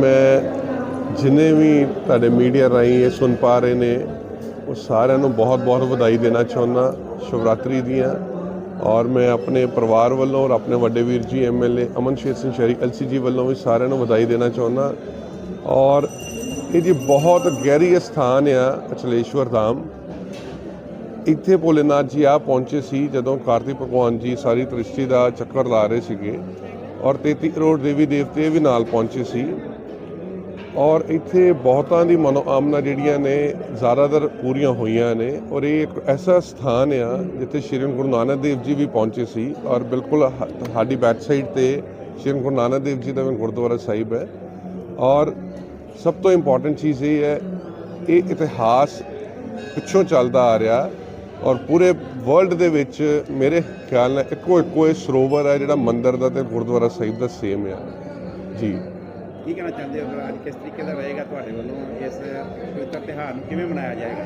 ਮੈਂ ਜਿੰਨੇ ਵੀ ਤੁਹਾਡੇ ਮੀਡੀਆ ਰਾਹੀਂ ਇਹ ਸੁਣ ਪਾ ਰਹੇ ਨੇ, ਉਹ ਸਾਰਿਆਂ ਨੂੰ ਬਹੁਤ-ਬਹੁਤ ਵਧਾਈ ਦੇਣਾ ਚਾਹੁੰਦਾ। ਸ਼ਿਵਰਾਤਰੀ ਦੀਆਂ ਔਰ ਮੈਂ ਆਪਣੇ ਪਰਿਵਾਰ ਵੱਲੋਂ ਔਰ ਆਪਣੇ ਵੱਡੇ ਵੀਰ ਜੀ ਐਮਐਲਏ ਅਮਨਸ਼ੇਰ ਸਿੰਘ ਸ਼ਰੀ ਐਲਸੀਜੀ ਵੱਲੋਂ ਵੀ ਸਾਰਿਆਂ ਨੂੰ ਵਧਾਈ ਦੇਣਾ ਚਾਹੁੰਦਾ। ਔਰ ਇਹ ਜੀ ਬਹੁਤ ਗਹਿਰੀ ਸਥਾਨ ਆ ਅਚਲੇਸ਼ਵਰ ਧਾਮ। ਇੱਥੇ ਭੋਲੇਨਾਥ ਜੀ ਆ ਪਹੁੰਚੇ ਸੀ ਜਦੋਂ ਕਾਰਤਿਕ ਭਗਵਾਨ ਜੀ ਸਾਰੀ ਤ੍ਰਿਸ਼ਟੀ ਦਾ ਚੱਕਰ ਲਾ ਰਹੇ ਸੀਗੇ ਔਰ 33 ਕਰੋੜ ਦੇਵੀ ਦੇਵਤੇ ਵੀ ਨਾਲ ਪਹੁੰਚੇ ਸੀ। ਔਰ ਇੱਥੇ ਬਹੁਤਾਂ ਦੀ ਮਨੋਕਾਮਨਾ ਜਿਹੜੀਆਂ ਨੇ ਜ਼ਿਆਦਾਤਰ ਪੂਰੀਆਂ ਹੋਈਆਂ ਨੇ ਔਰ ਇਹ ਇੱਕ ਐਸਾ ਸਥਾਨ ਆ ਜਿੱਥੇ ਸ਼੍ਰੀ ਗੁਰੂ ਨਾਨਕ ਦੇਵ ਜੀ ਵੀ ਪਹੁੰਚੇ ਸੀ ਔਰ ਬਿਲਕੁਲ ਸਾਡੀ ਬੈਕ ਸਾਈਡ ਤੇ ਸ਼੍ਰੀ ਗੁਰੂ ਨਾਨਕ ਦੇਵ ਜੀ ਦਾ ਵੀ ਗੁਰਦੁਆਰਾ ਸਾਹਿਬ ਹੈ ਔਰ ਸਭ ਤੋਂ ਇੰਪੋਰਟੈਂਟ ਚੀਜ਼ ਇਹ ਹੈ, ਇਹ ਇਤਿਹਾਸ ਪਿੱਛੋਂ ਚੱਲਦਾ ਆ ਰਿਹਾ ਔਰ ਪੂਰੇ ਵਰਲਡ ਦੇ ਵਿੱਚ ਮੇਰੇ ਖਿਆਲ ਨਾਲ ਇੱਕੋ ਇੱਕੋ ਇਹ ਸਰੋਵਰ ਹੈ ਜਿਹੜਾ ਮੰਦਿਰ ਦਾ ਤੇ ਗੁਰਦੁਆਰਾ ਸਾਹਿਬ ਦਾ ਸੇਮ ਆ। ਜੀ। ਕੀ ਕਹਿਣਾ ਚਾਹੁੰਦੇ ਹੋ? ਅੱਜ ਕਿਸ ਤਰੀਕੇ ਦਾ ਰਹੇਗਾ ਤੁਹਾਡੇ ਵੱਲੋਂ ਇਸ ਪਵਿੱਤਰ ਤਿਉਹਾਰ ਨੂੰ? ਕਿਵੇਂ ਮਨਾਇਆ ਜਾਏਗਾ?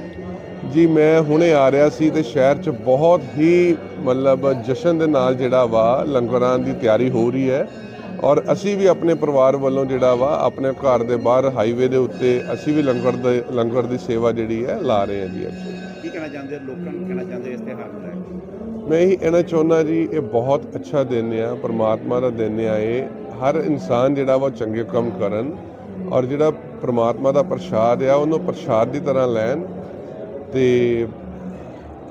ਜੀ ਮੈਂ ਹੁਣੇ ਆ ਰਿਹਾ ਸੀ ਤੇ ਸ਼ਹਿਰ 'ਚ ਬਹੁਤ ਹੀ ਮਤਲਬ ਜਸ਼ਨ ਦੇ ਨਾਲ ਜਿਹੜਾ ਵਾ ਲੰਗਰਾਂ ਦੀ ਤਿਆਰੀ ਹੋ ਰਹੀ ਹੈ। ਔਰ ਅਸੀਂ ਵੀ ਆਪਣੇ ਪਰਿਵਾਰ ਵੱਲੋਂ ਜਿਹੜਾ ਵਾ ਆਪਣੇ ਘਰ ਦੇ ਬਾਹਰ ਹਾਈਵੇ ਦੇ ਉੱਤੇ ਅਸੀਂ ਵੀ ਲੰਗਰ ਦੇ ਲੰਗਰ ਦੀ ਸੇਵਾ ਜਿਹੜੀ ਹੈ ਲਾ ਰਹੇ ਹਾਂ ਜੀ ਅੱਜ। ਕੀ ਕਹਿਣਾ ਚਾਹੁੰਦੇ ਲੋਕਾਂ ਨੂੰ ਕਹਿਣਾ ਚਾਹੁੰਦੇ ਇਸ ਤਿਉਹਾਰ ਨੂੰ ਮੈਂ ਇਹੀ ਕਹਿਣਾ ਚਾਹੁੰਦਾ ਜੀ, ਇਹ ਬਹੁਤ ਅੱਛਾ ਦਿਨ ਆ, ਪਰਮਾਤਮਾ ਦਾ ਦਿਨ ਆ ਇਹ। ਹਰ ਇਨਸਾਨ ਜਿਹੜਾ ਵਾ ਉਹ ਚੰਗੇ ਕੰਮ ਕਰਨ ਔਰ ਜਿਹੜਾ ਪਰਮਾਤਮਾ ਦਾ ਪ੍ਰਸ਼ਾਦ ਆ, ਉਹਨੂੰ ਪ੍ਰਸ਼ਾਦ ਦੀ ਤਰ੍ਹਾਂ ਲੈਣ ਤੇ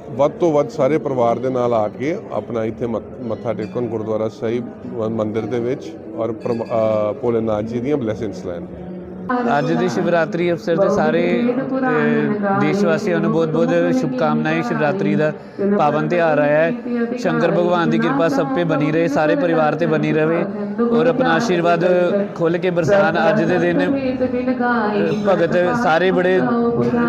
ਵੱਧ ਤੋਂ ਵੱਧ ਸਾਰੇ ਪਰਿਵਾਰ ਦੇ ਨਾਲ ਆ ਕੇ ਆਪਣਾ ਇੱਥੇ ਮੱਥ- ਮੱਥਾ ਟੇਕਣ ਗੁਰਦੁਆਰਾ ਸਾਹਿਬ, ਮ- ਮੰਦਿਰ ਦੇ ਵਿੱਚ ਔਰ ਪ੍ਰਮ- ਭੋਲੇਨਾਥ ਜੀ ਦੀਆਂ ਬਲੇਸਿੰਗਸ ਲੈਣ। ਅੱਜ ਦੀ ਸ਼ਿਵਰਾਤਰੀ ਅਵਸਰ ਤੇ ਸਾਰੇ ਦੇਸ਼ ਵਾਸੀਆਂ ਨੂੰ ਬਹੁਤ-ਬਹੁਤ ਸ਼ੁਭਕਾਮਨਾएं ਸ਼ਿਵਰਾਤਰੀ ਦਾ ਪਾਵਨ ਤਿਉਹਾਰ ਆਇਆ ਹੈ। ਸ਼ੰਕਰ ਭਗਵਾਨ ਦੀ ਕਿਰਪਾ ਸਭ ਤੇ ਬਣੀ ਰਹੇ, ਸਾਰੇ ਪਰਿਵਾਰ ਤੇ ਬਣੀ ਰਹੇ ਔਰ ਆਪਣਾ ਆਸ਼ੀਰਵਾਦ ਖੁੱਲ ਕੇ ਬਰਸਾਨ ਅੱਜ ਦੇ ਦਿਨ, ਭਗਤ ਸਾਰੇ ਬੜੇ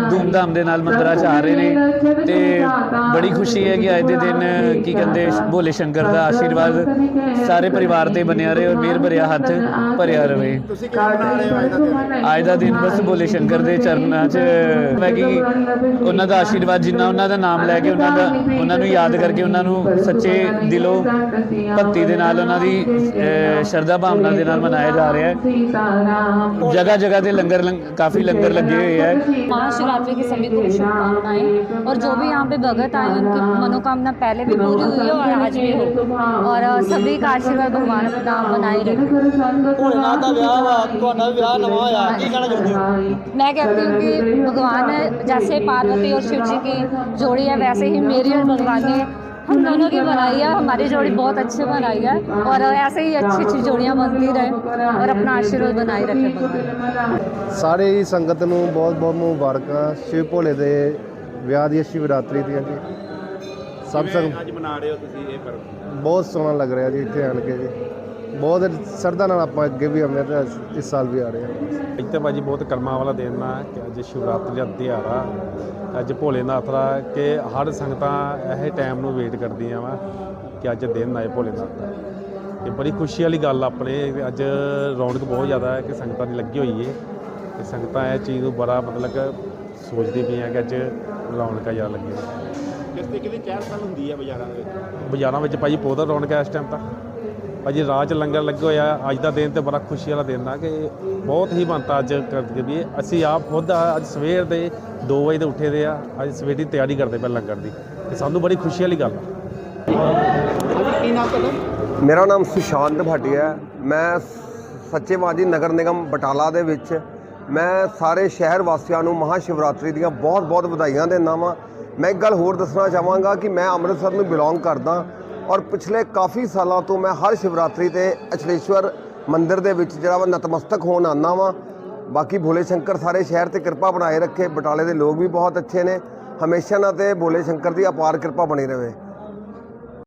ਧੂਮਧਾਮ ਦੇ ਨਾਲ ਮੰਦਰਾਂ 'ਚ ਆ ਰਹੇ ਨੇ ਤੇ ਬੜੀ ਖੁਸ਼ੀ ਹੈ ਕਿ ਅੱਜ ਦੇ ਦਿਨ, ਕੀ ਕਹਿੰਦੇ, ਭੋਲੇ ਸ਼ੰਕਰ ਦਾ ਆਸ਼ੀਰਵਾਦ ਸਾਰੇ ਪਰਿਵਾਰ ਤੇ ਬਣਿਆ ਰਹੇ ਔਰ ਮਿਹਰ ਭਰਿਆ ਹੱਥ ਭਰਿਆ ਰਵੇ ਤੁਸੀਂ ਕਿਵੇਂ ਮਨਾ ਰਹੇ ਹੋ ਅੱਜ ਅੱਜ ਦਾ ਦਿਨ ਬਸ ਭੋਲੇ ਸ਼ੰਕਰ ਦੇ ਚਰਨਾਂ 'ਚ ਮੈਂ ਕਿ ਉਹਨਾਂ ਦਾ ਆਸ਼ੀਰਵਾਦ ਜਿੰਨਾ ਉਹਨਾਂ ਦਾ ਨਾਮ ਲੈ ਕੇ ਉਹਨਾਂ ਦਾ ਉਹਨਾਂ ਨੂੰ ਯਾਦ ਕਰਕੇ ਉਹਨਾਂ ਨੂੰ ਸੱਚੇ ਦਿਲੋਂ ਭਗਤੀ ਦੇ ਨਾਲ ਉਹਨਾਂ ਦੀ ਅਹ, ਸ਼ਰਧਾ ਭਾਵਨਾ ਦੇ ਨਾਲ ਮਨਾਇਆ ਜਾ ਰਿਹਾ ਹੈ ਜਗ੍ਹਾ ਜਗ੍ਹਾ ਤੇ ਲੰਗਰ ਲੰਗ- ਕਾਫੀ ਲੰਗਰ ਲੱਗੇ ਹੋਏ ਹੈ महाशिवरात्रि की सभी को शुभकामनाएं और जो भी यहाँ पे भगत आए हैं उनकी मनोकामना पहले भी पूरी हुई है और आज भी हो और अ, सभी का आशीर्वाद भगवान अपना बनाए रखे ਭੋਲੇਨਾਥ ਦਾ ਵਿਆਹ ਵਾ ਤੁਹਾਡਾ ਵੀ ਵਿਆਹ ਨਵਾਂ ਹੋਇਆ ਕੀ ਕਹਿਣਾ ਚਾਹੁੰਦੇ ਹੋ मैं कहती हूँ कि भगवान जैसे पार्वती और शिव जी की जोड़ी है वैसे ही मेरी और भगवान ने हम दोनों की बनाई है हमारी जोड़ी बहुत अच्छी बनाई है और ऐसे ही अच्छी अच्छी जोड़ियाँ बनती रहें और अपना आशीर्वाद बनाए रखे भगवान ਸਾਰੇ ਹੀ ਸੰਗਤ ਨੂੰ ਬਹੁਤ ਬਹੁਤ ਮੁਬਾਰਕਾਂ ਸ਼ਿਵ ਭੋਲੇ ਦੇ ਵਿਆਹ ਦੀ ਸ਼ਿਵਰਾਤਰੀ ਦੀਆਂ ਜੀ ਸਭ ਕਿਵੇਂ ਸੰਗ ਅੱਜ ਮਨਾ ਰਹੇ ਹੋ ਤੁਸੀਂ ਇਹ ਪਰਵ ਬਹੁਤ ਸੋਹਣਾ ਲੱਗ ਰਿਹਾ ਜੀ ਇੱਥੇ ਆਣ ਕੇ ਜੀ ਬਹੁਤ ਸਰਦਾ ਨਾਲ ਆਪਾਂ ਅੱਗੇ ਵੀ ਆਉਂਦੇ ਹਾਂ ਤੇ ਇਸ ਸਾਲ ਵੀ ਆ ਰਹੇ ਹਾਂ। ਇੱਥੇ ਭਾਜੀ ਬਹੁਤ ਕਰਮਾਂ ਵਾਲਾ ਦਿਨ ਆ ਕਿ ਅੱਜ ਸ਼ਿਵਰਾਤਰੀ ਦਾ ਤਿਉਹਾਰ ਆ। ਅੱਜ ਭੋਲੇਨਾਥ ਦਾ ਕਿ ਹਰ ਸੰਗਤਾਂ ਇਹ ਟਾਈਮ ਨੂੰ ਵੇਟ ਕਰਦੀਆਂ ਵਾ ਕਿ ਅੱਜ ਦਿਨ ਆਏ ਭੋਲੇਨਾਥ ਦਾ। ਇਹ ਬੜੀ ਖੁਸ਼ੀ ਵਾਲੀ ਗੱਲ ਆਪਣੇ ਅੱਜ ਰੌਣਕ ਬਹੁਤ ਜ਼ਿਆਦਾ ਹੈ ਕਿ ਸੰਗਤਾਂ ਦੀ ਲੱਗੀ ਹੋਈ ਹੈ ਤੇ ਸੰਗਤਾਂ ਇਹ ਚੀਜ਼ ਨੂੰ ਬੜਾ ਮਤਲਬ ਕਿ ਸੋਚਦੀ ਪਈਆਂ ਕਿ ਅੱਜ ਰੌਣਕਾਂ ਜ਼ਿਆਦਾ ਲੱਗੀ ਹੋਈ। ਕਿਸ ਤਰੀਕੇ ਦੀ ਚਹਿਲ ਪਹਿਲ ਹੁੰਦੀ ਹੈ ਬਾਜ਼ਾਰਾਂ ਦੇ ਵਿੱਚ? ਬਾਜ਼ਾਰਾਂ ਵਿੱਚ ਭਾਜੀ ਬਹੁਤ ਰੌਣਕ ਹੈ ਇਸ ਟਾਈਮ ਤਾਂ। ਰਾਹ 'ਚ ਲੰਗਰ ਲੱਗੇ ਹੋਇਆ ਅੱਜ ਦਾ ਦਿਨ ਤੇ ਬੜਾ ਖੁਸ਼ੀ ਵਾਲਾ ਦਿਨ ਆ ਕਿ ਬਹੁਤ ਹੀ ਬਣਤਾ ਅੱਜ ਕਰਦੇ ਵੀ ਅਸੀਂ ਆਪ ਖੁਦ ਅੱਜ ਸਵੇਰ ਦੇ 2 ਵਜੇ ਦੇ ਉੱਠੇ ਦੇ ਆ। ਅੱਜ ਸਵੇਰ ਦੀ ਤਿਆਰੀ ਕਰਦੇ ਪਏ ਲੰਗਰ ਦੀ। ਤੇ ਸਾਨੂੰ ਬੜੀ ਖੁਸ਼ੀ ਵਾਲੀ ਗੱਲ ਮੇਰਾ ਨਾਮ ਸੁਸ਼ਾਂਤ ਭਾਟੀਆ ਹੈ। ਮੈਂ ਸੱਚੇਵਾਦੀ ਨਗਰ ਨਿਗਮ ਬਟਾਲਾ ਦੇ ਵਿੱਚ ਮੈਂ ਸਾਰੇ ਸ਼ਹਿਰ ਵਾਸੀਆਂ ਨੂੰ ਮਹਾ ਸ਼ਿਵਰਾਤਰੀ ਦੀਆਂ ਬਹੁਤ-ਬਹੁਤ ਵਧਾਈਆਂ ਦਿੰਦਾ ਵਾਂ। ਮੈਂ ਇੱਕ ਗੱਲ ਹੋਰ ਦੱਸਣਾ ਚਾਹਾਂਗਾ ਕਿ ਮੈਂ ਅੰਮ੍ਰਿਤਸਰ ਨੂੰ ਬਿਲੋਂਗ ਕਰਦਾ। ਔਰ ਪਿਛਲੇ ਕਾਫੀ ਸਾਲਾਂ ਤੋਂ ਮੈਂ ਹਰ ਸ਼ਿਵਰਾਤਰੀ ਤੇ ਅਚਲੇਸ਼ਵਰ ਮੰਦਿਰ ਦੇ ਵਿੱਚ ਜਿਹੜਾ ਵਾ ਨਤਮਸਤਕ ਹੋਣ ਆਉਂਦਾ ਵਾਂ। ਬਾਕੀ ਭੋਲੇ ਸ਼ੰਕਰ ਸਾਰੇ ਸ਼ਹਿਰ ਤੇ ਕਿਰਪਾ ਬਣਾਏ ਰੱਖੇ, ਬਟਾਲੇ ਦੇ ਲੋਕ ਵੀ ਬਹੁਤ ਅੱਛੇ ਨੇ। ਹਮੇਸ਼ਾ ਨਾ ਤੇ ਭੋਲੇ ਸ਼ੰਕਰ ਦੀ ਅਪਾਰ ਕਿਰਪਾ ਬਣੀ ਰਹੇ